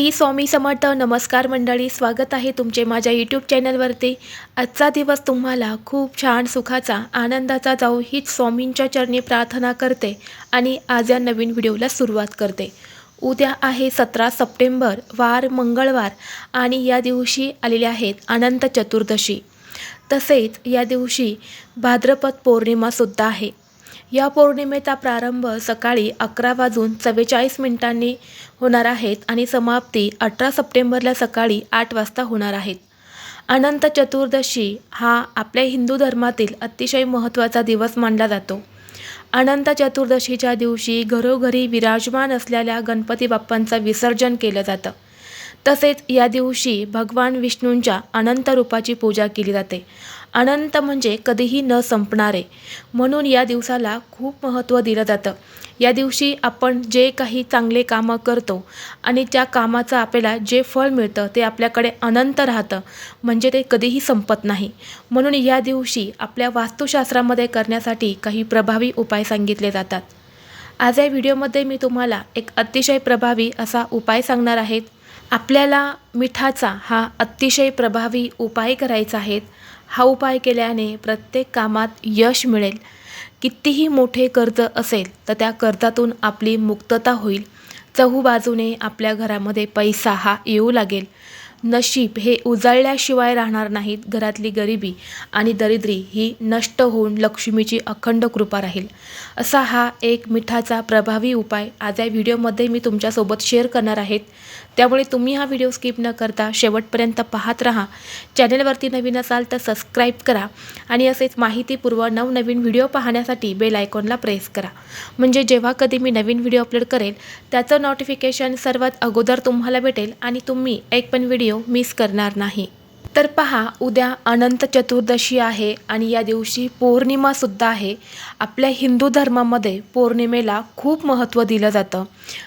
श्री स्वामी समर्थ नमस्कार मंडळी स्वागत आहे तुमचे माझ्या यूट्यूब चॅनलवरती आजचा दिवस तुम्हाला खूप छान सुखाचा आनंदाचा जाऊ हीच स्वामींच्या चरणी प्रार्थना करते आणि आज या नवीन व्हिडिओला सुरुवात करते. उद्या आहे सतरा सप्टेंबर वार मंगळवार आणि या दिवशी आलेले आहेत अनंत चतुर्दशी. तसेच या दिवशी भाद्रपद पौर्णिमासुद्धा आहे. या पौर्णिमेचा प्रारंभ सकाळी अकरा वाजून चव्वेचाळीस मिनिटांनी होणार आहेत आणि समाप्ती अठरा सप्टेंबरला सकाळी आठ वाजता होणार आहेत अनंत चतुर्दशी हा आपल्या हिंदू धर्मातील अतिशय महत्त्वाचा दिवस मानला जातो. अनंत चतुर्दशीच्या दिवशी घरोघरी विराजमान असलेल्या गणपती बाप्पांचं विसर्जन केलं जातं. तसेच या दिवशी भगवान विष्णूंच्या अनंत रूपाची पूजा केली जाते. अनंत म्हणजे कधीही न संपणारे. म्हणून या दिवसाला खूप महत्त्व दिलं जातं. या दिवशी आपण जे काही चांगले कामं करतो आणि त्या कामाचं आपल्याला जे फळ मिळतं ते आपल्याकडे अनंत राहतं म्हणजे ते कधीही संपत नाही. म्हणून या दिवशी आपल्या वास्तुशास्त्रामध्ये करण्यासाठी काही प्रभावी उपाय सांगितले जातात. आज या व्हिडिओमध्ये मी तुम्हाला एक अतिशय प्रभावी असा उपाय सांगणार आहेत आपल्याला मिठाचा हा अतिशय प्रभावी उपाय करायचा आहे. हा उपाय केल्याने प्रत्येक कामात यश मिळेल. कितीही मोठे कर्ज असेल तर त्या कर्जातून आपली मुक्तता होईल. चहूबाजूने आपल्या घरामध्ये पैसा हा येऊ लागेल. नशीब हे उजळल्याशिवाय राहणार नाहीत घरातली गरिबी आणि दरिद्री ही नष्ट होऊन लक्ष्मीची अखंड कृपा राहील. असा हा एक मिठाचा प्रभावी उपाय आज या व्हिडिओमध्ये मी तुमच्यासोबत शेअर करणार आहेत त्यामुळे तुम्ही हा व्हिडिओ स्किप न करता शेवटपर्यंत पाहत राहा. चॅनलवरती नवीन असाल तर सबस्क्राईब करा आणि असेच माहितीपूर्व नवनवीन व्हिडिओ पाहण्यासाठी बेल आयकॉनला प्रेस करा. म्हणजे जेव्हा कधी मी नवीन व्हिडिओ अपलोड करेल त्याचं नोटिफिकेशन सर्वात अगोदर तुम्हाला भेटेल आणि तुम्ही एक पण व्हिडिओ मिस करणार नाही. तर पहा उद्या अनंत चतुर्दशी आहे आणि या दिवशी पौर्णिमासुद्धा आहे. आपल्या हिंदू धर्मामध्ये पौर्णिमेला खूप महत्त्व दिलं जातं.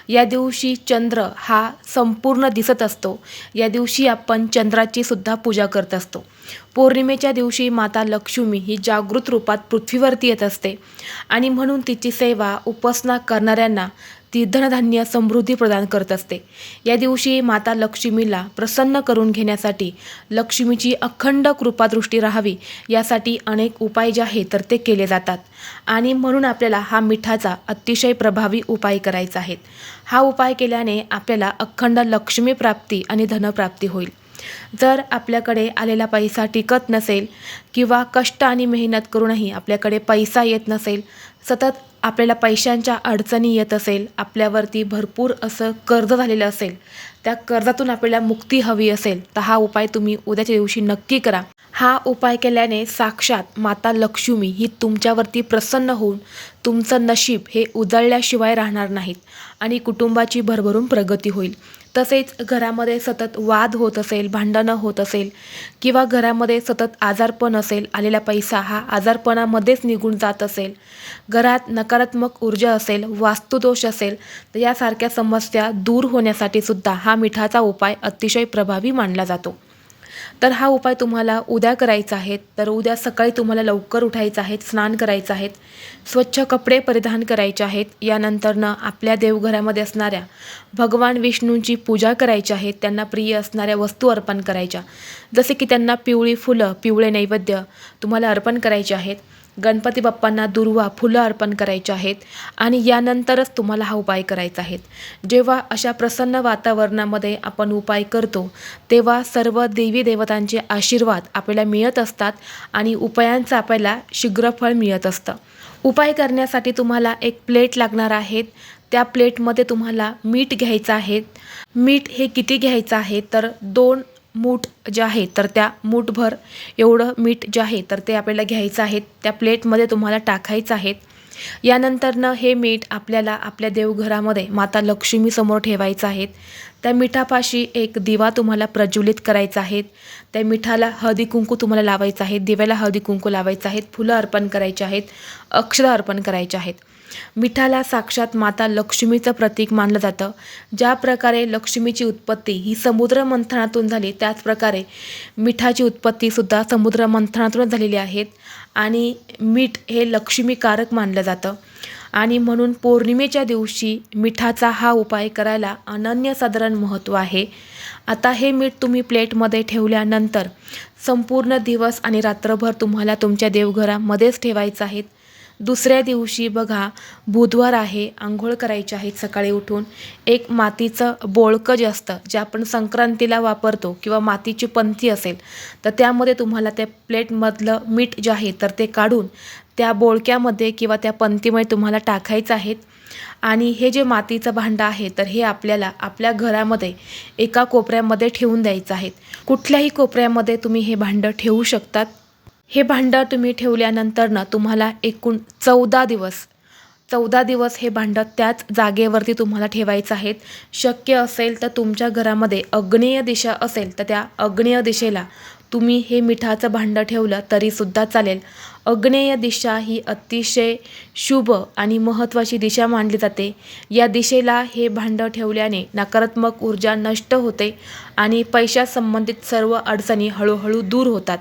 या दिवशी चंद्र हा संपूर्ण दिसत असतो. या दिवशी आपण चंद्राची सुद्धा पूजा करत असतो. पौर्णिमेच्या दिवशी माता लक्ष्मी ही जागृत रूपात पृथ्वीवरती येत असते आणि म्हणून तिची सेवा उपासना करणाऱ्यांना ती धनधान्य समृद्धी प्रदान करत असते. या दिवशी माता लक्ष्मीला प्रसन्न करून घेण्यासाठी लक्ष्मीची अखंड कृपादृष्टी राहावी यासाठी अनेक उपाय जे आहेत तर ते केले जातात. आणि म्हणून आपल्याला हा मिठाचा अतिशय प्रभावी उपाय करायचा आहे. हा उपाय केल्याने आपल्याला अखंड लक्ष्मी प्राप्ती आणि धनप्राप्ती होईल. जर आपल्याकडे आलेला पैसा टिकत नसेल किंवा कष्ट आणि मेहनत करूनही आपल्याकडे पैसा येत नसेल सतत आपल्याला पैशांच्या अडचणी येत असेल आपल्यावरती भरपूर असं कर्ज झालेलं असेल त्या कर्जातून आपल्याला मुक्ती हवी असेल तर हा उपाय तुम्ही उद्याच्या दिवशी नक्की करा. हा उपाय केल्याने साक्षात माता लक्ष्मी ही तुमच्यावरती प्रसन्न होऊन तुमचं नशीब हे उजळल्याशिवाय राहणार नाहीत आणि कुटुंबाची भरभरून प्रगती होईल. तसेच घरामध्ये सतत वाद होत असेल भांडणं होत असेल किंवा घरामध्ये सतत आजारपण असेल आलेला पैसा हा आजारपणामध्येच निघून जात असेल घरात नकारात्मक ऊर्जा असेल वास्तुदोष असेल तर यासारख्या समस्या दूर होण्यासाठी सुद्धा हा मिठाचा उपाय अतिशय प्रभावी मानला जातो. तर हा उपाय तुम्हाला उद्या करायचा आहे. तर उद्या सकाळी तुम्हाला लवकर उठायचं आहे स्नान करायचं आहे स्वच्छ कपडे परिधान करायचे आहेत. यानंतरनं आपल्या देवघरामध्ये असणाऱ्या भगवान विष्णूंची पूजा करायची आहे. त्यांना प्रिय असणाऱ्या वस्तू अर्पण करायच्या. जसे की त्यांना पिवळी फुलं पिवळे नैवेद्य तुम्हाला अर्पण करायचे आहेत. गणपती बाप्पांना दुर्वा फुलं अर्पण करायचे आहेत आणि यानंतरच तुम्हाला हा उपाय करायचा आहे. जेव्हा अशा प्रसन्न वातावरणामध्ये आपण उपाय करतो तेव्हा सर्व देवी देवतांचे आशीर्वाद आपल्याला मिळत असतात आणि उपायांचं आपल्याला शीघ्रफळ मिळत असतं. उपाय करण्यासाठी तुम्हाला एक प्लेट लागणार आहेत. त्या प्लेटमध्ये तुम्हाला मीठ घ्यायचं आहे. मीठ हे किती घ्यायचं आहे? तर दोन मूठ जे आहे तर त्या मूठभर एवढं मीठ जे आहे तर ते आपल्याला घ्यायचं आहे. त्या प्लेटमध्ये तुम्हाला टाकायचं आहे. यानंतरनं हे मीठ आपल्याला आपल्या देवघरामध्ये माता लक्ष्मीसमोर ठेवायचं आहे. त्या मिठापाशी एक दिवा तुम्हाला प्रज्वलित करायचा आहे. त्या मिठाला हळदी कुंकू तुम्हाला लावायचं आहे. दिव्याला हळदी कुंकू लावायचं आहेत फुलं अर्पण करायचे आहेत. अक्षरं अर्पण करायचे आहेत. मिठाला साक्षात माता लक्ष्मीचं प्रतीक मानलं जातं. ज्या प्रकारे लक्ष्मीची उत्पत्ती ही समुद्र मंथनातून झाली त्याच प्रकारे मिठाची उत्पत्तीसुद्धा समुद्र मंथनातूनच झालेली आहेत आणि मीठ हे लक्ष्मीकारक मानलं जातं. आणि म्हणून पौर्णिमेच्या दिवशी मिठाचा हा उपाय करायला अनन्यसाधारण महत्त्व आहे. आता हे मीठ तुम्ही प्लेटमध्ये ठेवल्यानंतर संपूर्ण दिवस आणि रात्रभर तुम्हाला तुमच्या देवघरामध्येच ठेवायचं आहेत दुसऱ्या दिवशी बघा बुधवार आहे आंघोळ करायची आहे सकाळी उठून. एक मातीचं बोळकं जे असतं जे आपण संक्रांतीला वापरतो किंवा मातीची पंथी असेल. तर त्यामध्ये तुम्हाला त्या प्लेटमधलं मीठ जे आहे तर ते काढून त्या बोळक्यामध्ये किंवा त्या पंथीमध्ये तुम्हाला टाकायचं आहेत आणि हे जे मातीचं भांडं आहे तर हे आपल्याला आपल्या घरामध्ये एका कोपऱ्यामध्ये ठेवून द्यायचं आहेत कुठल्याही कोपऱ्यामध्ये तुम्ही हे भांडं ठेवू शकतात. हे भांडं तुम्ही ठेवल्यानंतर ना तुम्हाला एकूण चौदा दिवस चौदा दिवस हे भांडं त्याच जागेवरती तुम्हाला ठेवायचं आहेत. शक्य असेल तर तुमच्या घरामध्ये अग्नेय दिशा असेल तर त्या अग्नेय दिशेला तुम्ही हे मिठाचं भांडं ठेवलं तरीसुद्धा चालेल. अग्नेय दिशा ही अतिशय शुभ आणि महत्त्वाची दिशा मानली जाते. या दिशेला हे भांडं ठेवल्याने नकारात्मक ऊर्जा नष्ट होते आणि पैशासंबंधित सर्व अडचणी हळूहळू दूर होतात.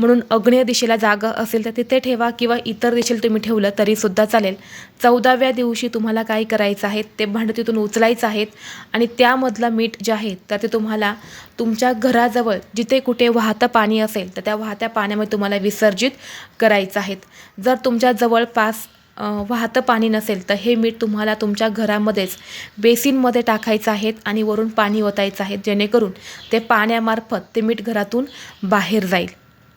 म्हणून अग्नेय दिशेला जागा असेल तर तिथे ठेवा किंवा इतर दिशेला तुम्ही ठेवलं तरीसुद्धा चालेल. चौदाव्या दिवशी तुम्हाला काय करायचं आहे? ते भांडं तिथून उचलायचं आहेत आणि त्यामधलं मीठ जे आहे तर ते तुम्हाला तुमच्या घराजवळ जिथे कुठे वाहतं पाणी असेल तर त्या वाहत्या पाण्यामध्ये तुम्हाला विसर्जित करायचं आहेत. जर तुमच्या जवळपास वाहतं पाणी नसेल तर हे मीठ तुम्हाला तुमच्या घरामध्येच बेसिनमध्ये टाकायचं आहेत आणि वरून पाणी ओतायचं आहे जेणेकरून ते पाण्यामार्फत ते मीठ घरातून बाहेर जाईल.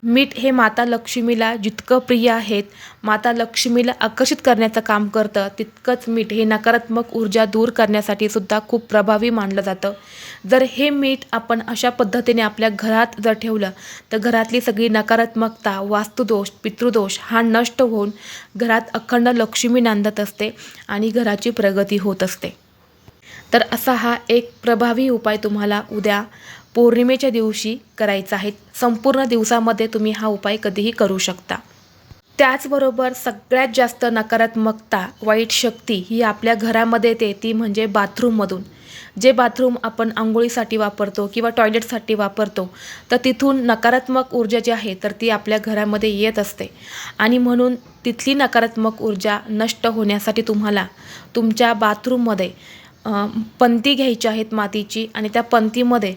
मीठ हे माता लक्ष्मीला जितकं प्रिय आहेत माता लक्ष्मीला आकर्षित करण्याचं काम करतं तितकंच मीठ हे नकारात्मक ऊर्जा दूर करण्यासाठी सुद्धा खूप प्रभावी मानलं जातं. जर हे मीठ आपण अशा पद्धतीने आपल्या घरात जर ठेवलं तर घरातली सगळी नकारात्मकता वास्तुदोष पितृदोष हा नष्ट होऊन घरात अखंड लक्ष्मी नांदत असते आणि घराची प्रगती होत असते. तर असा हा एक प्रभावी उपाय तुम्हाला उद्या पौर्णिमेच्या दिवशी करायचा आहे. संपूर्ण दिवसामध्ये तुम्ही हा उपाय कधीही करू शकता. त्याचबरोबर सगळ्यात जास्त नकारात्मकता वाईट शक्ती ही आपल्या घरामध्ये येते. ती म्हणजे बाथरूममधून. जे बाथरूम आपण आंघोळीसाठी वापरतो किंवा टॉयलेटसाठी वापरतो तर तिथून नकारात्मक ऊर्जा जी आहे तर ती आपल्या घरामध्ये येत असते. आणि म्हणून तिथली नकारात्मक ऊर्जा नष्ट होण्यासाठी तुम्हाला तुमच्या बाथरूममध्ये पंती घ्यायची आहेत मातीची आणि त्या पंतीमध्ये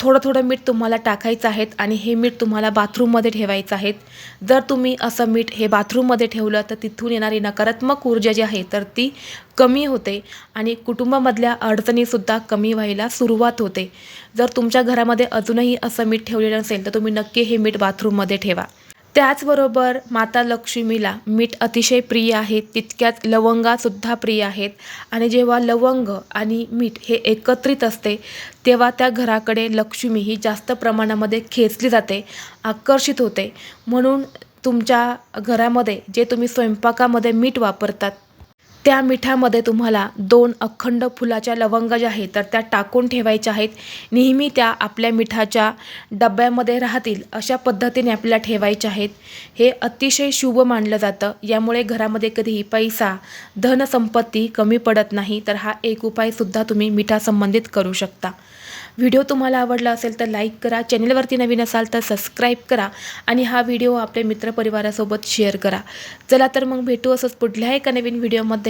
थोडं थोडं मीठ तुम्हाला टाकायचं आहेत आणि हे मीठ तुम्हाला बाथरूममध्ये ठेवायचं आहेत. जर तुम्ही असं मीठ हे बाथरूममध्ये ठेवलं तर तिथून येणारी नकारात्मक ऊर्जा जी आहे तर ती कमी होते आणि कुटुंबामधल्या अडचणीसुद्धा कमी व्हायला सुरुवात होते. जर तुमच्या घरामध्ये अजूनही असं मीठ ठेवलेलं नसेल तर तुम्ही नक्की हे मीठ बाथरूममध्ये ठेवा. त्याचबरोबर माता लक्ष्मीला मीठ अतिशय प्रिय आहे तितक्यात लवंगासुद्धा प्रिय आहेत. आणि जेव्हा लवंग आणि मीठ हे एकत्रित असते तेव्हा त्या घराकडे लक्ष्मी ही जास्त प्रमाणामध्ये खेचली जाते आकर्षित होते. म्हणून तुमच्या घरामध्ये जे तुम्ही स्वयंपाकामध्ये मीठ वापरतात त्या मिठामध्ये तुम्हाला दोन अखंड फुलाच्या लवंग ज्या आहेत तर त्या टाकून ठेवायच्या आहेत. नेहमी त्या आपल्या मिठाच्या डब्यामध्ये राहतील अशा पद्धतीने आपल्याला ठेवायच्या आहेत. हे अतिशय शुभ मानलं जातं. यामुळे घरामध्ये कधीही पैसा धनसंपत्ती कमी पडत नाही तर हा एक उपायसुद्धा तुम्ही मिठासंबंधित करू शकता. व्हिडिओ तुम्हाला आवडला असेल तर लाईक करा चॅनलवरती नवीन असाल तर सबस्क्राईब करा आणि हा व्हिडिओ आपल्या मित्रपरिवारासोबत शेअर करा. चला तर मग भेटू असंच पुढल्या एका नवीन व्हिडिओमध्ये.